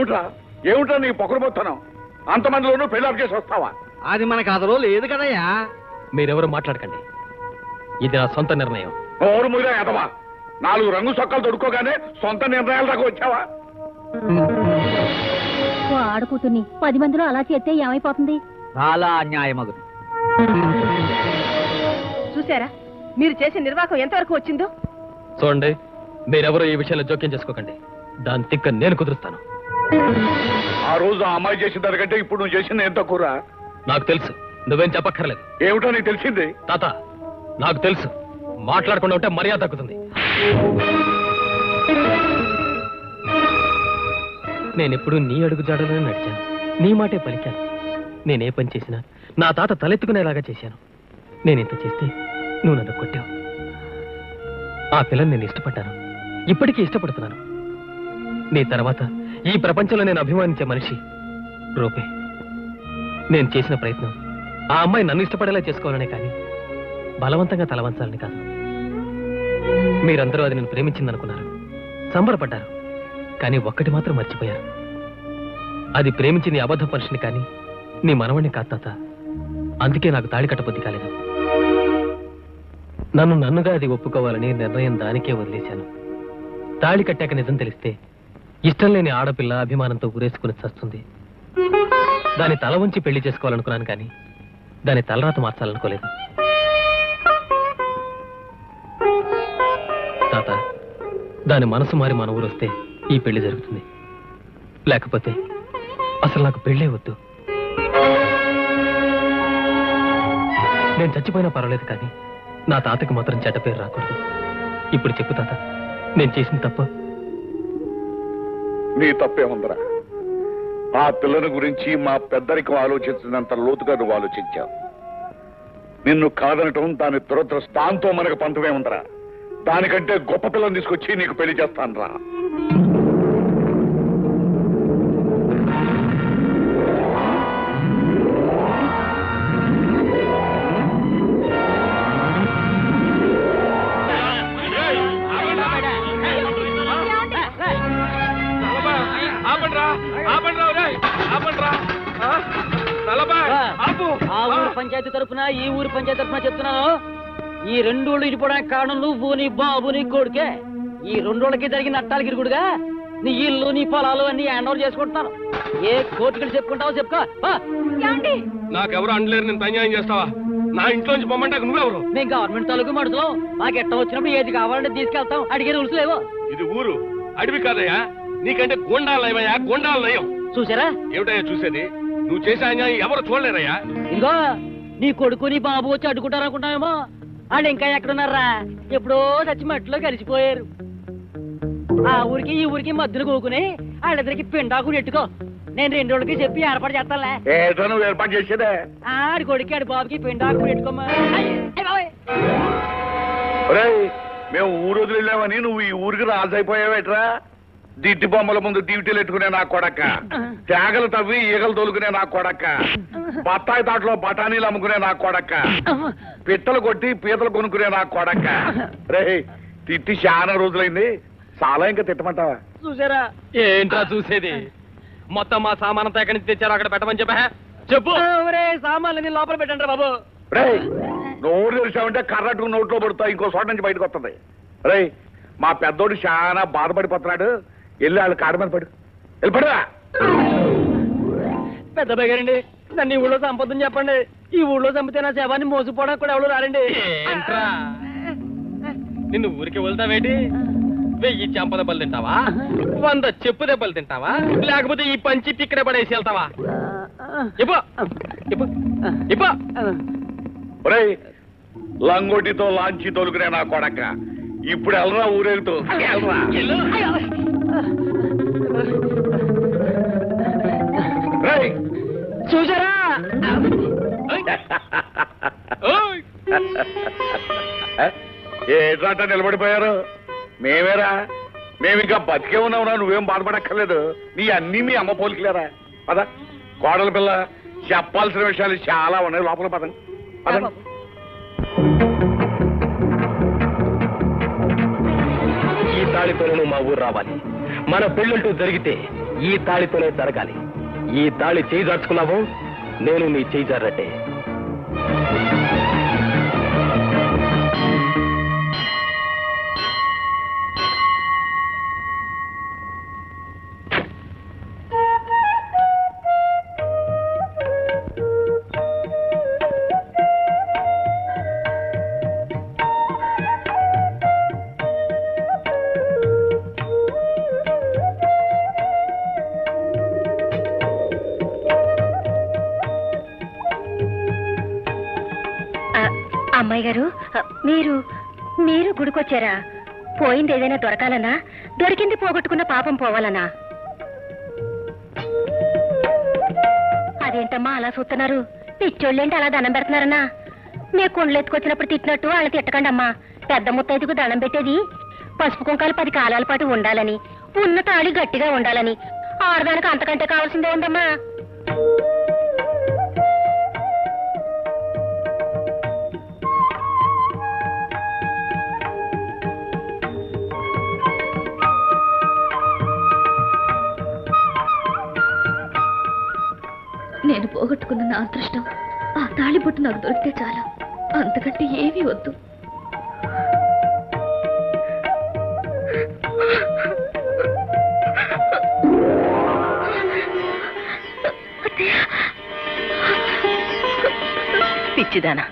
ఏమిట్రా? ఏమిట్రా నీ పొగరబోతున్నావు అంతమందిలోనూ పెళ్ళి చేసి వస్తావా? అది మన కథలో లేదు కదయ్యా. మీరెవరు మాట్లాడకండి. ఇది నా సొంత నిర్ణయం. ఓరు ముగిరా ఎదవా నాలుగు రంగు సొక్కలు దొడుకోగానే సొంత నిర్ణయాల దాకా వచ్చావా? ఓ ఆడకూతుర్ని పది మందిలో అలా చేస్తే ఏమైపోతుంది? చాలా అన్యాయమగు చూసారా మీరు చేసే నిర్వాహకం ఎంతవరకు వచ్చిందో? చూడండి మీరెవరు ఈ విషయంలో జోక్యం చేసుకోకండి. దాని తిక్క నేను కుదురుస్తాను. ఆ రోజు ఆ అమ్మాయి చేసిన దానికంటే ఇప్పుడు నువ్వు చేసిన ఎంత కూర? నాకు తెలుసు. నువ్వేం చెప్పక్కర్లేదు. ఏమిటో నీకు తెలిసింది? తాత నాకు తెలుసు. మాట్లాడకుండా ఉంటే మర్యాద తగ్గుతుంది. నేనెప్పుడు నీ అడుగు జాడలోనే నడిచాను. నీ మాటే పలికాను. నేనే పని చేసినా నా తాత తలెత్తుకునేలాగా చేశాను. నేను ఇంత చేస్తే నువ్వు నన్ను కొట్టావు. ఆ పిల్లని నేను ఇష్టపడ్డాను. ఇప్పటికీ ఇష్టపడుతున్నాను. నీ తర్వాత ఈ ప్రపంచంలో నేను అభిమానించే మనిషి రూపే. నేను చేసిన ప్రయత్నం. ఆ అమ్మాయి నన్ను ఇష్టపడేలా చేసుకోవాలనే కానీ బలవంతంగా తలవంచాలని కాదు. మీరందరూ అది నేను ప్రేమించిందనుకున్నారు. సంబరపడ్డారు. కానీ ఒక్కటి మాత్రం మర్చిపోయారు. అది ప్రేమించింది అబద్ధ మనిషిని కానీ నీ మనవణ్ణి కాదు తాత. అందుకే నాకు తాళి కట్టబుద్ధి కాలేదు. నన్ను నన్నుగా అది ఒప్పుకోవాలని నిర్ణయం దానికే వదిలేశాను. తాళి కట్టాక నిజం తెలిస్తే ఇష్టం లేని ఆడపిల్ల అభిమానంతో గురేసుకుని చస్తుంది. దాని తల ఉంచి పెళ్ళి చేసుకోవాలనుకున్నాను కానీ దాని తలరాత మార్చాలనుకోలేదు. తాత దాని మనసు మారి మన ఊరు వస్తే ఈ పెళ్ళి జరుగుతుంది. లేకపోతే అసలు నాకు పెళ్ళే వద్దు. నేను చచ్చిపోయినా పర్వాలేదు కానీ నా తాతకి మాత్రం చెడ్డ పేరు రాకూడదు. ఇప్పుడు చెప్పు తాత నేను చేసిన తప్ప? నీ తప్పే ఉందరా. ఆ పిల్లని గురించి మా పెద్దరికం ఆలోచించినంత లోతుగా నువ్వు ఆలోచించావు. నిన్ను కాదనటం దాని దురదృష్టాంతో మనకు పంతమే ఉందరా. దానికంటే గొప్ప పిల్లని తీసుకొచ్చి నీకు పెళ్ళి చేస్తాను రా పంచాయతీ తరపున ఈ ఊరు పంచాయతీ తరపున చెప్తున్నాను. ఈ రెండు రోజులు ఇడిపోవడానికి కారణం నువ్వు నీ బాబు నీ కొడుకే. ఈ రెండు రోజులకి జరిగిన నట్టాలకి ఇరుగుడుగా నీ ఇల్లు నీ పొలాలు అన్ని హ్యాండ్ ఓవర్ చేసుకుంటున్నాను ఏ కోర్టుకి చెప్పుకుంటావో చెప్పుకో. నాకెవరు అండలేరు నేను అన్యాయం చేస్తావా? నా ఇంట్లోంచి పొమ్మంటాక నువ్వెవరు? మేము గవర్నమెంట్ తాలూకు మడుతున్నాం. మాకు ఎట్ట వచ్చినప్పుడు ఏది కావాలంటే తీసుకెళ్తాం. అడిగే రూల్స్ లేవో. ఇది ఊరు. అడవి కాదయ్యా. నీకంటే గోండాలు నయమయ్యా గోండాలు నయం. చూసారా? ఏమిటయ్యా చూసేది? నువ్వు చేసే అన్యాయం ఎవరు చూడలేరయ్యా? ఇదిగో నీ కొడుకు నీ బాబు వచ్చి అడ్డుకుంటారు అనుకుంటామేమో వాళ్ళు ఇంకా ఎక్కడున్నారా? ఎప్పుడో చచ్చి మట్టిలో కలిసిపోయారు. ఆ ఊరికి ఈ ఊరికి మధ్యలో కూకుని వాళ్ళిద్దరికి పిండాకు నెట్టుకో నేను రెండు రోజులకి చెప్పి ఏర్పాటు చేస్తానులే. ఏదో నువ్వు ఏర్పాటు చేసేదే. ఆడి కొడుకు ఆడి బాబుకి పిండాకు నెట్టుకోమా మేము ఊరు వదిలేమని నువ్వు ఈ ఊరికి రాజైపోయావేట్రా? దిట్టి బొమ్మల ముందు డ్యూటీలు ఎట్టుకునే నా కొడక. తేగలు తవ్వి ఈగలు తోలుకునే నా కొడక. బత్తాయి తాటలో బఠానీలు అమ్ముకునే నా కొడక. పిట్టలు కొట్టి పీతలు కొనుక్కునే నా కొడక. రే తిట్టి చాలా రోజులైంది. చాలా ఇంకా తిట్టమంటావా? చూసారా? ఏంట్రా చూసేది? మొత్తం మా సామానంతా ఎక్కడి నుంచి తెచ్చారో అక్కడ పెట్టమని చెప్పా చెప్పు. సామాన్లు లోపల పెట్టండి బాబు. రే నోరు తెరిచావంటే కర్రటు నోట్లో పడుతా ఇంకో చోట నుంచి బయటకు వస్తుంది. రే మా పెద్దోడు చాలా బాధపడిపోతున్నాడు. వెళ్ళి వాళ్ళ కాడ మీద పడు. వెళ్ళి పడువా పెద్ద బగారండి నన్ను ఈ ఊళ్ళో సంపదని చెప్పండి. ఈ ఊళ్ళో చంపితే నా శవాన్ని మోసుకుపోవడానికి కూడా ఎవరు రారండి. ఏంట్రా? నిన్ను ఊరికి వెళ్తావేటి? వెయ్యి చెంప దెబ్బలు తింటావా? వంద చెప్పు దెబ్బలు తింటావా? లేకపోతే ఈ పంచి తిక్కడ పడేసి వెళ్తావా? లంగోటితో లాంచి తొలుకునే నా కొడక. ఇప్పుడు వెళ్ళరా ఊరేగుతూ. వెళ్ళరా చూసారా! ఏట్రాట నిలబడిపోయారు? మేమేరా? మేమింకా బతికే ఉన్నావురా నువ్వేం బాధపడక్కర్లేదు. నీ అన్నీ మీ అమ్మ పోలికలేరా? పద. కోడల పిల్ల చెప్పాల్సిన విషయాలు చాలా ఉన్నాయి. లోపల పదండి. పదండి. ఈ తాళితోనే నువ్వు మా ఊరు రావాలి. మన పెళ్ళంటూ జరిగితే ఈ తాళితోనే జరగాలి. ఈ తాళి చేయి దాచుకున్నావు నేను నీ చేయి జారట్టే అమ్మాయి గారు మీరు మీరు గుడికొచ్చారా? పోయింది ఏదైనా దొరకాలనా? దొరికింది పోగొట్టుకున్న పాపం పోవాలనా? అదేంటమ్మా అలా చూస్తున్నారు? పిచ్చోళ్ళేంటి అలా దండం పెడుతున్నారన్నా? నీ కుండలు ఎత్తుకొచ్చినప్పుడు తిట్టినట్టు వాళ్ళు తిట్టకండి అమ్మా పెద్ద ముత్తైదుకు దండం పెట్టేది? పసుపు కుంకాలు పది కాలాల పాటు ఉండాలని ఉన్న తాళి గట్టిగా ఉండాలని. ఆడదానికి అంతకంటే కావాల్సిందే ఉందమ్మా. నేను పోగొట్టుకున్న నా అదృష్టం ఆ తాళిబొట్టు నాకు దొరికితే చాలు. అంతకంటే ఏమీ వద్దు. పిచ్చిదానా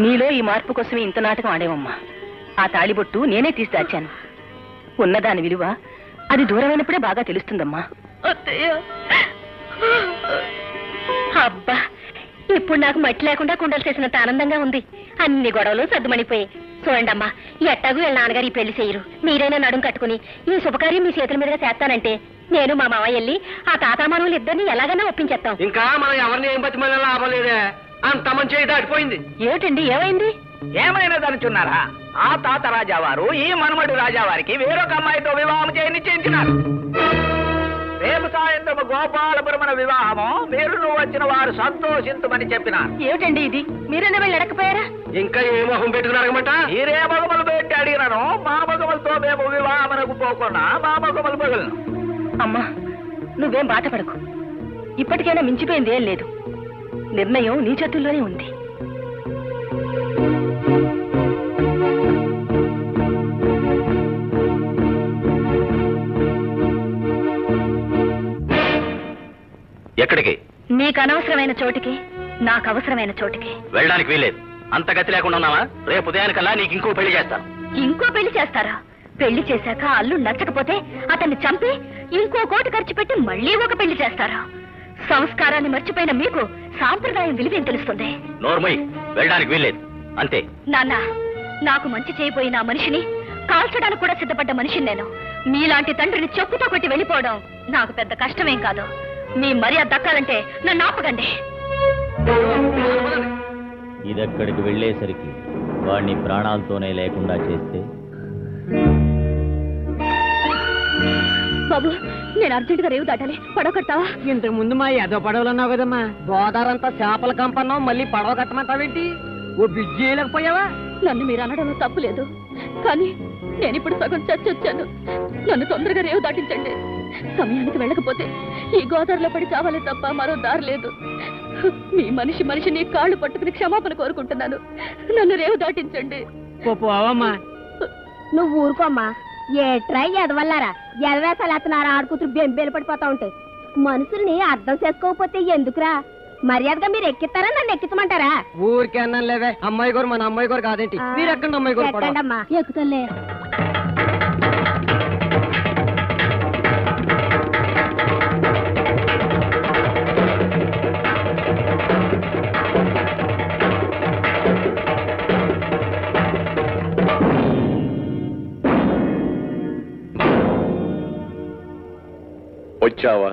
నీలో ఈ మార్పు కోసమే ఇంత నాటకం ఆడేవమ్మా. ఆ తాళిబొట్టు నేనే తీసి దాచాను. ఉన్నదాని విలువ అది దూరమైనప్పుడే బాగా తెలుస్తుందమ్మా. అబ్బా ఇప్పుడు నాకు మట్టి లేకుండా కుండలు చేసినంత ఆనందంగా ఉంది. అన్ని గొడవలు సర్దుమణిపోయాయి. చూడండమ్మా ఎట్టాగు వీళ్ళ నాన్నగారు ఈ పెళ్ళి చేయరు. మీరైనా నడుం కట్టుకుని ఈ శుభకార్యం మీ చేతుల మీదుగా చేస్తానంటే నేను మా మామ వెళ్ళి ఆ తాతామానులు ఇద్దరిని ఎలాగైనా ఒప్పించేస్తాం. ఇంకా మనం ఎవరిని ఏం బతిమల లాభం లేదే. అంత మంచి దాటిపోయింది ఏమిటండి ఏమైంది? ఏమైనా దనుచున్నారా? ఆ తాత రాజావారు ఈ మనమడు రాజావారికి వేరొక అమ్మాయితో వివాహం చేయ రేపు సాయంత్రం గోపాలపురమన వివాహము. మీరు నువ్వు వచ్చిన వారు సంతోషించమని చెప్పినారు. ఏమిటండి ఇది? మీరైనా వెళ్ళి అడగపోయారా ఇంకా ఏ మొహం పెట్టుకున్నారనమాట మీరే మగమలు పెట్టి అడిగినాను. మా మగమలతో మేము వివాహమునకు పోకుండా మా మగమలు పగలను. అమ్మా నువ్వేం బాధపడకు. ఇప్పటికైనా మించిపోయింది ఏం లేదు. నిర్ణయం నీ చేతుల్లోనే ఉంది. ఎక్కడికి? నీకు అనవసరమైన చోటికి నాకు అవసరమైన చోటికి. వెళ్ళడానికి వీలేదు అంత గతి లేకుండా ఉన్నావా? రేపు ఉదయానికల్లా నీకు ఇంకో పెళ్ళి చేస్తాను. ఇంకో పెళ్ళి చేస్తారా? పెళ్ళి చేశాక అల్లు నచ్చకపోతే అతన్ని చంపి ఇంకో కోటి ఖర్చు పెట్టి మళ్ళీ ఒక పెళ్ళి చేస్తారా? సంస్కారాన్ని మర్చిపోయిన మీకు సాంప్రదాయం విలువేం తెలుస్తుంది? నోర్మయ్ వెళ్ళడానికి వీలేదు అంతే. నాన్న నాకు మంచి చేయబోయిన మనిషిని కాల్చడానికి కూడా సిద్ధపడ్డ మనిషిని నేను. మీలాంటి తండ్రిని చెప్పుతో కొట్టి వెళ్ళిపోవడం నాకు పెద్ద కష్టమేం కాదు. మీ మర్యాద దక్కాలంటే నన్ను ఆపకండి. ఇదక్కడికి వెళ్ళేసరికి వాడిని ప్రాణాలతోనే లేకుండా చేస్తే? బాబు నేను అర్జెంటుగా రేవు దాటాలి. పడవ కట్టావా ఇంతకు ముందు మా ఎదో పడవలు అన్నావు కదమ్మా. గోదావరంతా చేపల కంపన్నావు మళ్ళీ పడవ కట్టమంటావేంటి? ఓ బిజ్జి చేయలేకపోయావా నన్ను మీరు అనడంలో తప్పు లేదు. కానీ నేను ఇప్పుడు సగం చచ్చొచ్చాను నన్ను తొందరగా రేవు దాటించండి. సమయానికి వెళ్ళకపోతే ఈ గోదావరిలో పడి చావాలి తప్ప మరో దారి లేదు. మీ మనిషి మనిషిని కాళ్ళు పట్టుకుని క్షమాపణ కోరుకుంటున్నాను. నన్ను రేవు దాటించండి. పోవమ్మా నువ్వు ఊరుకోమ్మా. ఏ ట్రై ఎదవల్లారా ఎదవేసాలు ఎత్తనారా ఆడుకుతురు బెంబేలు పడిపోతా ఉంటాయి మనుషుల్ని అర్థం చేసుకోకపోతే ఎందుకురా? మర్యాదగా మీరు ఎక్కిస్తారా? నన్ను ఎక్కించమంటారా? ఊరికే అన్నాను లేవే. అమ్మాయి గారు మన అమ్మాయి గారు కాదేంటి? మీరు ఎక్కండి అమ్మాయి గారు ఎక్కుతలే వచ్చావా?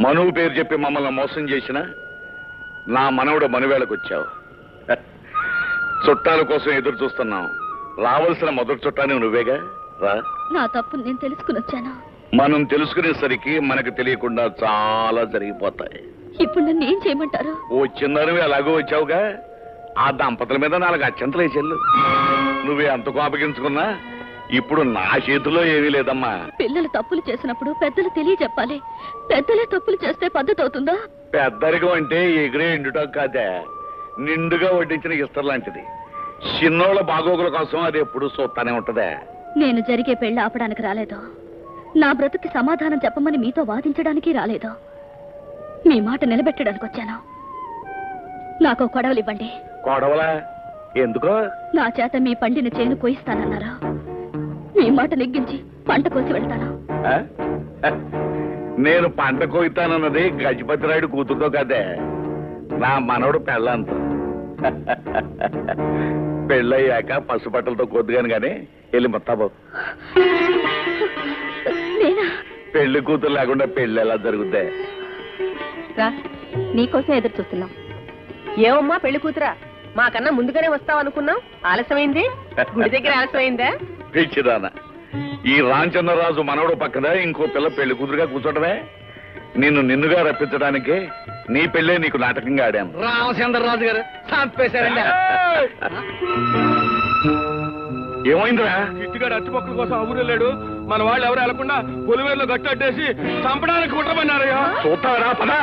మనువు పేరు చెప్పి మమ్మల్ని మోసం చేసిన నా మనవడు మనువేళకు వచ్చావు. చుట్టాల కోసం ఎదురు చూస్తున్నాం. రావాల్సిన మొదటి చుట్టాన్ని నువ్వేగా? రా. నా తప్పు నేను తెలుసుకుని వచ్చాను? మనం తెలుసుకునేసరికి మనకు తెలియకుండా చాలా జరిగిపోతాయి. ఇప్పుడు నన్ను ఏం చేయమంటారు? ఓ చిన్నవి అలాగూ వచ్చావుగా? ఆ దంపతుల మీద నాలుగు అత్యంతలే చెల్లు నువ్వే అంత కోపగించుకున్నా ఇప్పుడు నా చేతిలో ఏమీ లేదమ్మా. పిల్లలు తప్పులు చేసినప్పుడు పెద్దలు తెలియజెప్పాలి. పెద్దలే తప్పులు చేస్తే పద్ధతి అవుతుందా? పెద్దరికం అంటే ఎగిరే ఎండుటం కాదే. నిండుగా వడ్డించిన ఇస్తర్ లాంటిది. చిన్నోళ్ళ బాగోగుల కోసం అది ఎప్పుడు చూస్తానే ఉంటదే. నేను జరిగే పెళ్ళి ఆపడానికి రాలేదు. నా బ్రతుకి సమాధానం చెప్పమని మీతో వాదించడానికి రాలేదు. మీ మాట నిలబెట్టడానికి వచ్చాను. నాకు కొడవలు ఇవ్వండి కొడవలా? ఎందుకో? నా చేత మీ పండిన చేను కోయిస్తానన్నారు. మాట నెగ్గించి పంట కోసి వెళ్తాను? నేను పంట కోయితానన్నది గజపతిరాయుడు కూతురుతో కదే. నా మనవడు పెళ్ళంత. పెళ్ళయ్యాక పసుపట్టలతో కొద్దుగాను గాని వెళ్ళి మొత్తాబు. పెళ్ళి కూతురు లేకుండా పెళ్ళి ఎలా జరుగుద్దే? నీకోసం ఎదురు చూస్తున్నాం. ఏమమ్మా పెళ్ళి కూతురా? మాకన్నా ముందుగానే వస్తావు అనుకున్నాం ఆలస్యమైంది? గుడి దగ్గర ఆలస్యమైందా? పిచ్చిదాన ఈ రామచంద్రరాజు మనవడు పక్కన ఇంకో పిల్ల పెళ్ళి కూతురుగా కూర్చోటమే? నిన్ను నిన్నుగా రప్పించడానికి నీ పెళ్ళే నీకు నాటకంగా ఆడాను. రామచంద్రరాజు గారు చంపేశారండి. ఏమైందిరా? ఇట్టుగాడు అట్టుపక్కల కోసం ఆ ఊరు వెళ్ళాడు. మన వాళ్ళు ఎవరు వెళ్ళకుండా పొలిమేరులో గట్టు అట్టేసి చంపడానికి కుట్రమన్నారయ్యా చూస్తావరా పదా.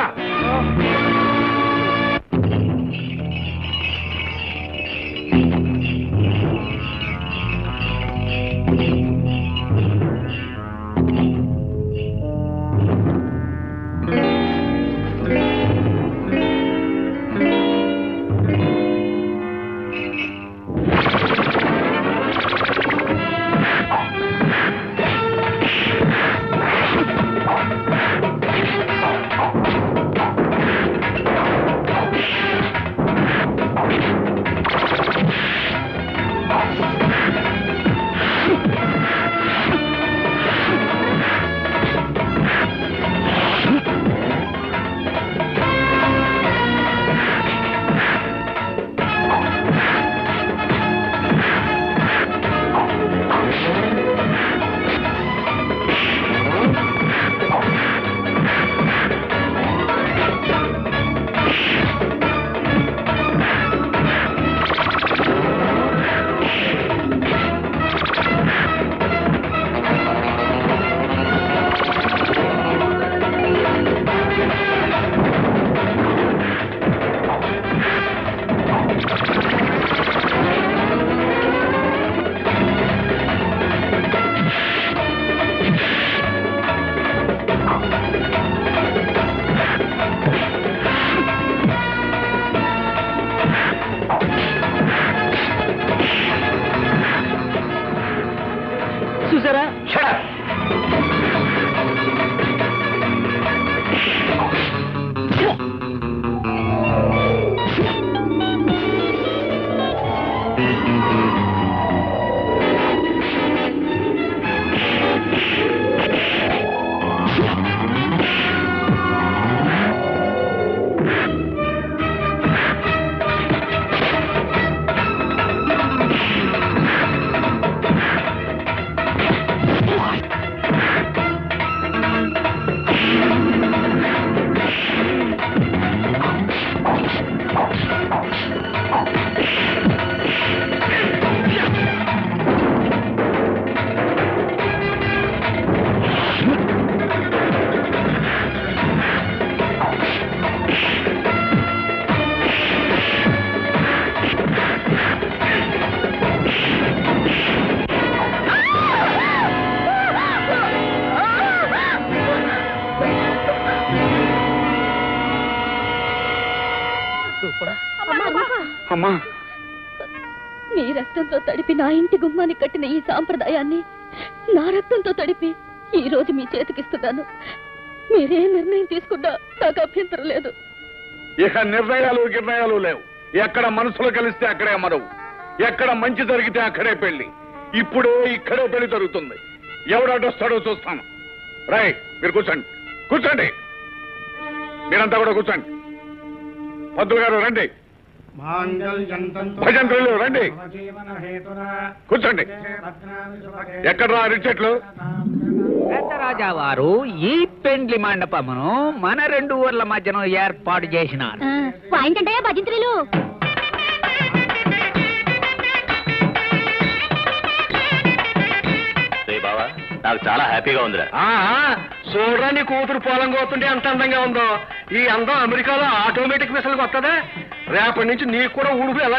రక్తంతో తడిపి నా ఇంటి గుమ్మాన్ని కట్టిన ఈ సాంప్రదాయాన్ని నా రక్తంతో తడిపి ఈ రోజు మీ చేతికిస్తున్నాను. మీరే నిర్ణయం తీసుకున్నా నాకు అభ్యంతరం లేదు. ఇక నిర్ణయాలు నిర్ణయాలు లేవు. ఎక్కడ మనసులు కలిస్తే అక్కడే మనవు ఎక్కడ మంచి జరిగితే అక్కడే పెళ్ళి ఇప్పుడే ఇక్కడే పెళ్ళి జరుగుతుంది. ఎవడు అడ్డొస్తాడో చూస్తాను. రై మీరు కూర్చోండి. కూర్చోండి. మీరంతా కూడా కూర్చోండి. పంతులు గారు రండి. భజంత్రులు రండి. కూర్చోండి. ఎక్కడ రా అరిచెట్లు రాజా వారు ఈ పెండ్లి మండపమును మన రెండు ఊర్ల మధ్యన ఏర్పాటు చేసినారు. ఏంటంటే భజంత్రులు? నాకు చాలా హ్యాపీగా ఉందిరా. చూడరా నీ కూతురు పొలం కోతుంటే ఎంత అందంగా ఉందో. ఈ అందం అమెరికాలో ఆటోమేటిక్ మిషన్కి వస్తుందా రేపటి నుంచి నీకు కూడా ఊడుపు ఎలా